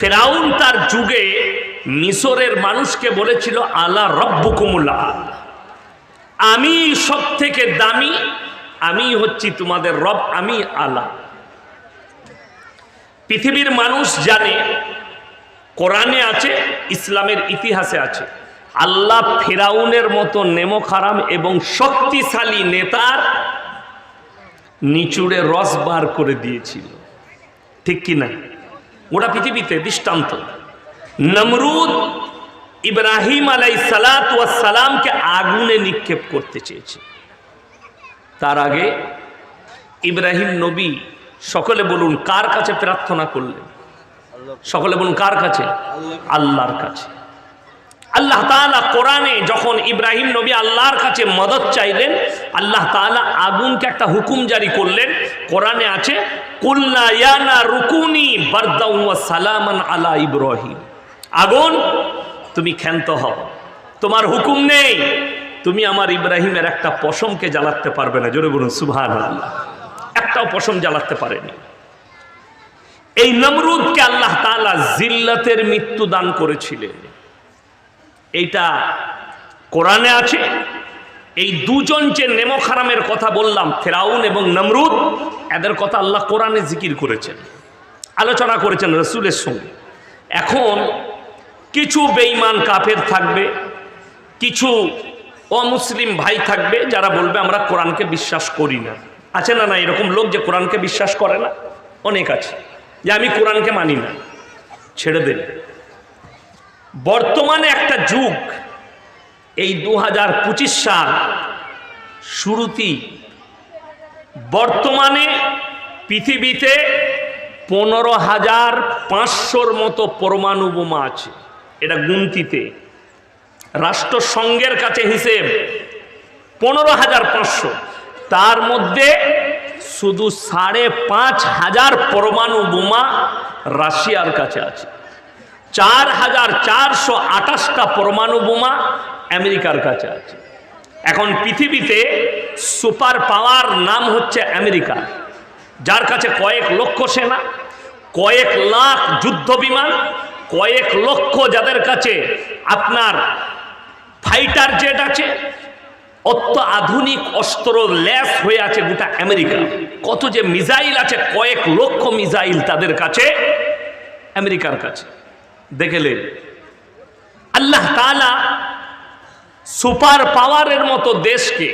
ফেরাউন তার যুগে মিশরের মানুষকে বলেছিল, আলা রব্বুকুমুল্লাহ আমি সব থেকে দামি, আমি হচ্ছি তোমাদের রব, আমি আলা। পৃথিবীর মানুষ জানে, কোরআনে আছে, ইসলামের ইতিহাসে আছে, আল্লাহ ফেরাউনের মতো নেমখারাম এবং শক্তিশালী নেতার নিচুড়ে রস বার করে দিয়েছিল। ঠিক কি না? গোটা পৃথিবীতে দৃষ্টান্ত। নমরুদ ইব্রাহিম আলাই সালাতামকে আগুনে নিক্ষেপ করতে চেয়েছে। তার আগে ইব্রাহিম নবী সকলে বলুন কার কাছে প্রার্থনা করলেন? সকলে বলুন কার কাছে। আল্লাহর কাছে। আল্লাহ তাআলা কোরআনে যখন ইব্রাহিম নবী আল্লাহর কাছে মদত চাইলেন, আল্লাহ তাআলা আগুনকে একটা হুকুম জারি করলেন। কোরআনে আছে রুকুনি সালামান আলা ইব্রাহিম। আগুন, তুমি ক্ষান্ত হও। তোমার হুকুম নেই। তুমি আমার ইব্রাহিমের একটা পশমকে জ্বালাতে পারবে না। জোরে বলুন, সুবহানাল্লাহ। একটাও পশম জ্বালাতে পারেনি। এই নমরুদকে আল্লাহ তাআলা জিল্লাতের মৃত্যু দান করেছিলেন। এইটা কোরআনে আছে, এই দুজন যে নেমখারামের কথা বললাম, ফেরাউন এবং নমরুদ, এদের কথা আল্লাহ কোরআনে জিকির করেছেন, আলোচনা করেছেন রসুলের সঙ্গে। এখন কিছু বেঈমান কাফের থাকবে, কিছু অমুসলিম ভাই থাকবে, যারা বলবে আমরা কোরআনকে বিশ্বাস করি না। আছে না না, এরকম লোক যে কোরআনকে বিশ্বাস করে না? অনেক আছে, যে আমি কোরআনকে মানি না। ছেড়ে দেন। বর্তমানে একটা যুগ এই দু হাজার পঁচিশ সাল শুরুতেই বর্তমানে পৃথিবীতে পনেরো হাজার পাঁচশোর মতো পরমাণু বোমা আছে। এটা গুনতিতে। রাষ্ট্রসংঘের কাছে হিসেব পনেরো হাজার পাঁচশো। তার মধ্যে শুধু সাড়ে পাঁচ হাজার পরমাণু বোমা রাশিয়ার কাছে আছে। চার হাজার চারশো আঠাশটা পরমাণু বোমা আমেরিকার কাছে আছে এখন পৃথিবীতে সুপার পাওয়ার নাম হচ্ছে আমেরিকা, যার কাছে কয়েক লক্ষ সেনা, কয়েক লাখ যুদ্ধ বিমান, কয়েক লক্ষ যাদের কাছে আপনার ফাইটার জেট আছে, অত্য আধুনিক অস্ত্র ল্যাস হয়ে আছে গোটা আমেরিকা। কত যে মিসাইল আছে, কয়েক লক্ষ মিসাইল তাদের কাছে আমেরিকার কাছে। দেখেলেন আল্লাহ তালা সুপার পাওয়ারের মতো দেশকে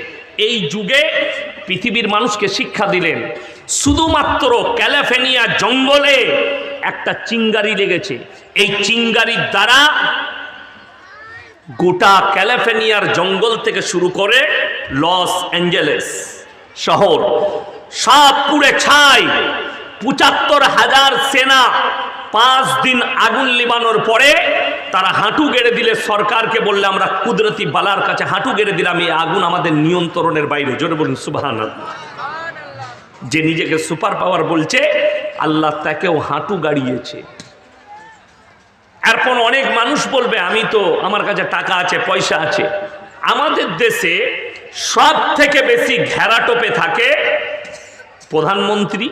এই যুগে পৃথিবীর মানুষকে শিক্ষা দিলেন। শুধুমাত্র ক্যালিফোর্নিয়া জঙ্গলে একটা চিঙ্গারি লেগেছে। এই চিঙ্গারির দ্বারা গোটা ক্যালিফোর্নিয়ার জঙ্গল থেকে শুরু করে লস অ্যাঞ্জেলেস শহর সব পুড়ে ছাই, পঁচাত্তর হাজার সেনা পাঁচ দিন আগুন লিবানোর পরে তারা হাঁটু গেড়ে দিলে সরকারকে বললে আমরা কুদরতি বালার কাছে হাঁটু গেড়ে দিলাম, এই আগুন আমাদের নিয়ন্ত্রণের বাইরে। জোরে বলুন সুবাহান যে নিজেকে সুপার পাওয়ার বলছে, আল্লাহ তাকেও হাঁটু গাড়িয়েছে। এরপর অনেক মানুষ বলবে, আমি তো, আমার কাছে টাকা আছে, পয়সা আছে। আমাদের দেশে সব থেকে বেশি ঘেরাটোপে থাকে প্রধানমন্ত্রী,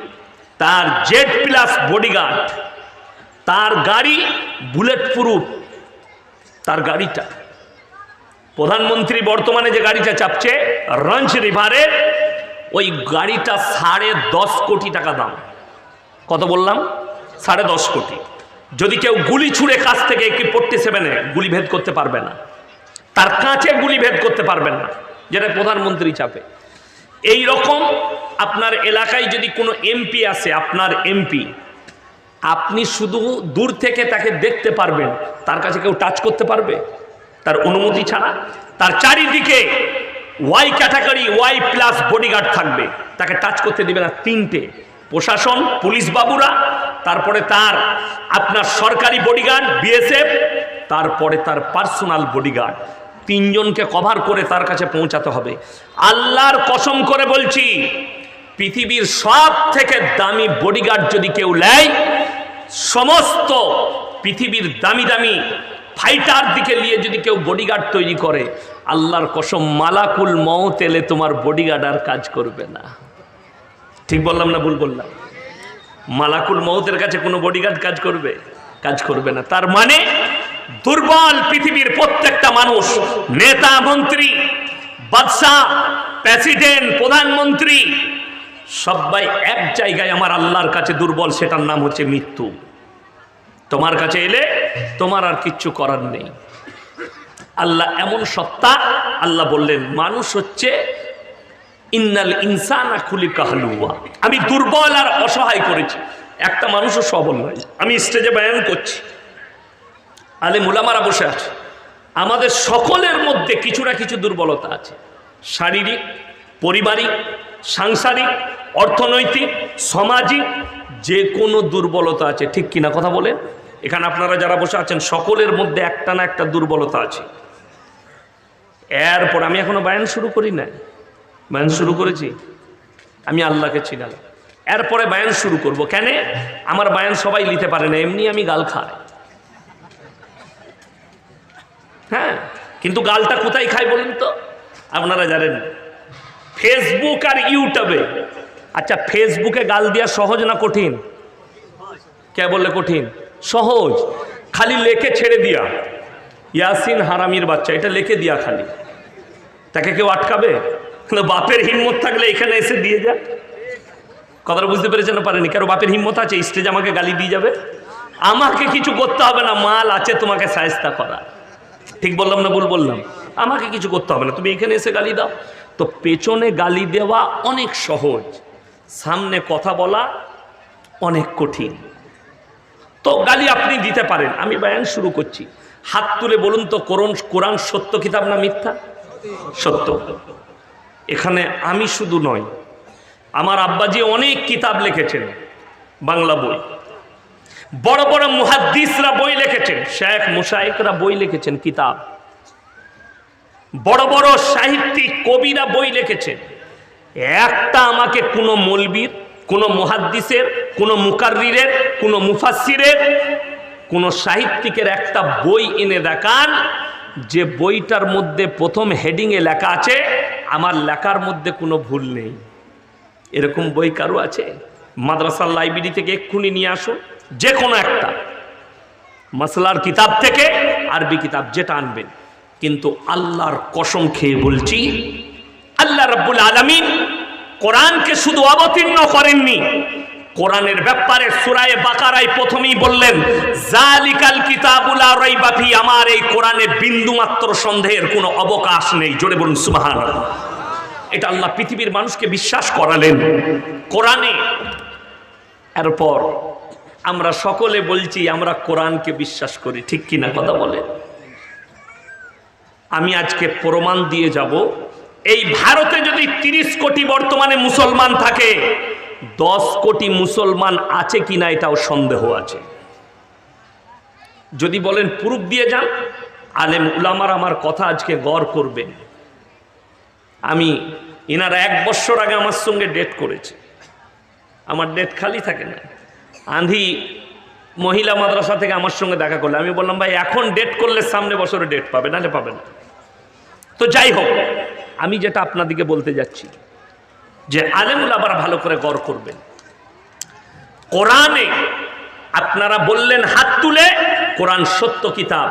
তার জেড প্লাস বডিগার্ড। তার গাড়ি বুলেট প্রুফ, তার গাড়িটা। প্রধানমন্ত্রী বর্তমানে যে গাড়িটা চাপছে, রঞ্চ রিভারের ওই গাড়িটা সাড়ে দশ কোটি টাকা দাম। কত বললাম? সাড়ে দশ কোটি। যদি কেউ গুলি ছুঁড়ে কাছ থেকে একটি পড়তে সেভেনে গুলি ভেদ করতে পারবে না, তার কাঁচে গুলি ভেদ করতে পারবেন না, যেটা প্রধানমন্ত্রী চাপে। এই রকম আপনার এলাকায় যদি কোনো এমপি আসে, আপনার এমপি আপনি শুধু দূর থেকে তাকে দেখতে পারবেন, তার কাছে কেউ টাচ করতে পারবে? তার অনুমতি ছাড়া? তার চারিদিকে Y category Y plus bodyguard থাকবে। তাকে টাচ করতে দিবে না তিনটে। প্রশাসন, পুলিশ বাবুরা, তারপরে তার আপনার সরকারি বডিগার্ড বিএসএফ তারপরে তার পার্সোনাল বডিগার্ড তিনজনকে কভার করে তার কাছে পৌঁছাতে হবে। আল্লাহর কসম করে বলছি, পৃথিবীর সব থেকে দামি বডিগার্ড যদি কেউ নেয় সমস্ত পৃথিবীর দামি দামি ফাইটার দিকে নিয়ে যদি কেউ বডিগার্ড তৈরি করে, আল্লাহর কসম মালাকুল মত এলে তোমার বডিগার্ড আর কাজ করবে না। ঠিক বললাম না ভুল বললাম? মালাকুল মৌতের কাছে কোনো বডিগার্ড কাজ করবে? কাজ করবে না। তার মানে দুর্বল পৃথিবীর প্রত্যেকটা মানুষ, নেতা মন্ত্রী, বাদশাহ প্রেসিডেন্ট প্রধানমন্ত্রী সবাই এক জায়গায় আমার আল্লাহর কাছে দুর্বল, সেটার নাম হচ্ছে মৃত্যু। তোমার কাছে এলে তোমার আর কিচ্ছু করার নেই। আল্লাহ এমন সত্তা, আল্লাহ বললেন, মানুষ হচ্ছে ইন্নাল ইনসানা খুলি কাহলুয়া আমি দুর্বল আর অসহায় করেছি। একটা মানুষও সবল নয়। আমি স্টেজে বয়ান করছি। আলে মুলামারা বসে আছে। আমাদের সকলের মধ্যে কিছু না কিছু দুর্বলতা আছে। শারীরিক, পারিবারিক সাংসারিক, অর্থনৈতিক, সামাজিক যে কোনো দুর্বলতা আছে। ঠিক কিনা কথা বলেন? এখানে আপনারা যারা বসে আছেন, সকলের মধ্যে একটা না একটা দুর্বলতা আছে। এরপর আমি এখনও বায়ান শুরু করি না বায়ান শুরু করেছি? আমি আল্লাহকে চিনাল এরপরে বায়ান শুরু করব। কেন? আমার বায়ান সবাই নিতে পারে না, এমনি আমি গাল খাই। হ্যাঁ? কিন্তু গালটা কোথায় খাই বলুন তো? আপনারা জানেন। ফেসবুক আর ইউটিউবে আচ্ছা ফেসবুকে গাল দেওয়া সহজ না কঠিন? কে বললে কঠিন? সহজ। খালি লেখে ছেড়ে দিয়া। ইয়াসিন হারামির বাচ্চা, এটা লেখে দিয়া খালি। তাকে কেউ আটকাবে? বাপের হিম্মত থাকলে এখানে এসে দিয়ে যা। কথাটা বুঝতে পেরেছেন পারেনি কারও বাপের হিম্মত আছে? স্টেজ আমাকে গালি দিয়ে যাবে? আমাকে কিছু করতে হবে না, মাল আছে তোমাকে সায়স্তা করা। ঠিক বললাম না ভুল বললাম? আমাকে কিছু করতে হবে না। তুমি এখানে এসে গালি দাও। তো পেছনে গালি দেওয়া অনেক সহজ, সামনে কথা বলা অনেক কঠিন। তো গালি আপনি দিতে পারেন, আমি বয়ান শুরু করছি। হাত তুলে বলুন তো, কোরআন কোরআন সত্য, কিতাব না মিথ্যা? সত্য। এখানে আমি শুধু নয় আমার আব্বাজি অনেক কিতাব লিখেছেন, বাংলা বই। বড় বড় মুহাদ্দিসরা বই লিখেছেন, শেখ মুশাইকরা বই লিখেছেন কিতাব। বড় বড় সাহিত্যিক কবিরা বই লিখেছেন একটা আমাকে কোনো মলবির, কোনো মুহাদ্দিসের, কোনো মুকাররিরের, কোনো মুফাসসিরের, কোনো সাহিত্যিকের একটা বই এনে দেখান, যে বইটার মধ্যে প্রথম হেডিংয়ে লেখা আছে, আমার লেখার মধ্যে কোনো ভুল নেই। এরকম বই কারও আছে? মাদ্রাসার লাইব্রেরি থেকে এক্ষুনি নিয়ে আসো যে কোনো একটা। মাসলার কিতাব থেকে আরবি কিতাব যেটা আনবেন। কিন্তু আল্লাহর কসম খেয়ে বলছি, আল্লাহ রাব্বুল আলামিন কোরআনকে শুধু অবতীর্ণ করেননি, কোরআনের ব্যাপারে সুরায়ে বাকারায় প্রথমেই বললেন জালিকাল কিতাবুলা রাইবা ফি আমার এই কোরআনে বিন্দুমাত্র সন্দেহের কোনো অবকাশ নেই। জোরে বলুন, সুবহানাল্লাহ। এটা আল্লাহ পৃথিবীর মানুষকে বিশ্বাস করালেন। কোরআনে এরপর আমরা সকলে বলছি, আমরা কোরআনকে বিশ্বাস করি। ঠিক কিনা কথা বলে আমি আজকে প্রমাণ দিয়ে যাব। এই ভারতে যদি তিরিশ কোটি বর্তমানে মুসলমান থাকে, দশ কোটি মুসলমান আছে কি কিনা এটাও সন্দেহ আছে। যদি বলেন প্রুফ দিয়ে যান, আলেম উলামার আমার কথা আজকে গড় করবেন। আমি, এনারা এক বছর আগে আমার সঙ্গে ডেট করেছে। আমার ডেট খালি থাকে না। আন্ধি মহিলা মাদ্রাসা থেকে আমার সঙ্গে দেখা করলে, আমি বললাম, ভাই, এখন ডেট করলে সামনে বছরে ডেট পাবে, নাহলে পাবে না। তো যাই হোক, আমি যেটা আপনাদিকে বলতে যাচ্ছি যে আলেমুল আবার ভালো করে গড় করবেন। কোরআনে আপনারা বললেন হাত তুলে, কোরআন সত্য কিতাব।